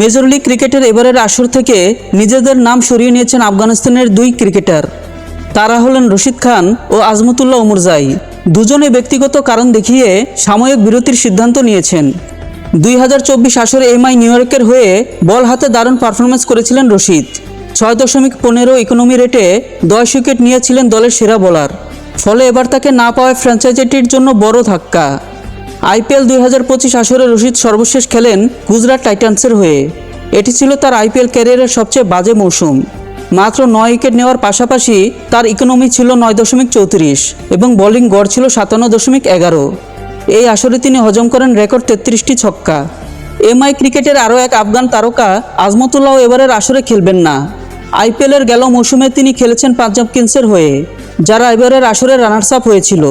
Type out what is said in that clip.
Major league ক্রিকেটের এবারের আসর থেকে নিজেদের নাম সরিয়ে নিয়েছেন আফগানিস্তানের দুই ক্রিকেটার। তারা হলেন রশিদ খান ও আজমতুল্লাহ ওমরজাই দুজনে ব্যক্তিগত কারণ দেখিয়ে সাময়িক বিরতির সিদ্ধান্ত নিয়েছেন। দুই হাজার চব্বিশ আসরে এমআই নিউ ইয়র্কের হয়ে বল হাতে দারুণ পারফরমেন্স করেছিলেন রশিদ। ছয় দশমিক পনেরো ইকোনমি রেটে দশ উইকেট নিয়েছিলেন দলের সেরা বোলার। ফলে এবার তাকে না পাওয়ায় ফ্র্যাঞ্চাইজিটির জন্য বড় ধাক্কা। আইপিএল দুই হাজার পঁচিশ আসরে রশিদ সর্বশেষ খেলেন গুজরাট টাইটান্সের হয়ে। এটি ছিল তার আইপিএল ক্যারিয়ারের সবচেয়ে বাজে মৌসুম। মাত্র নয় উইকেট নেওয়ার পাশাপাশি তার ইকোনমি ছিল নয় দশমিক চৌত্রিশ এবং বোলিং গড় ছিল সাতান্ন দশমিক এগারো। এই আসরে তিনি হজম করেন রেকর্ড তেত্রিশটি ছক্কা। এমআই ক্রিকেটের আরও এক আফগান তারকা আজমতুল্লাহ এবারের আসরে খেলবেন না। আইপিএলের গেল মৌসুমে তিনি খেলেছেন পাঞ্জাব কিংসের হয়ে, যারা এবারের আসরে রানার্স আপ হয়েছিল।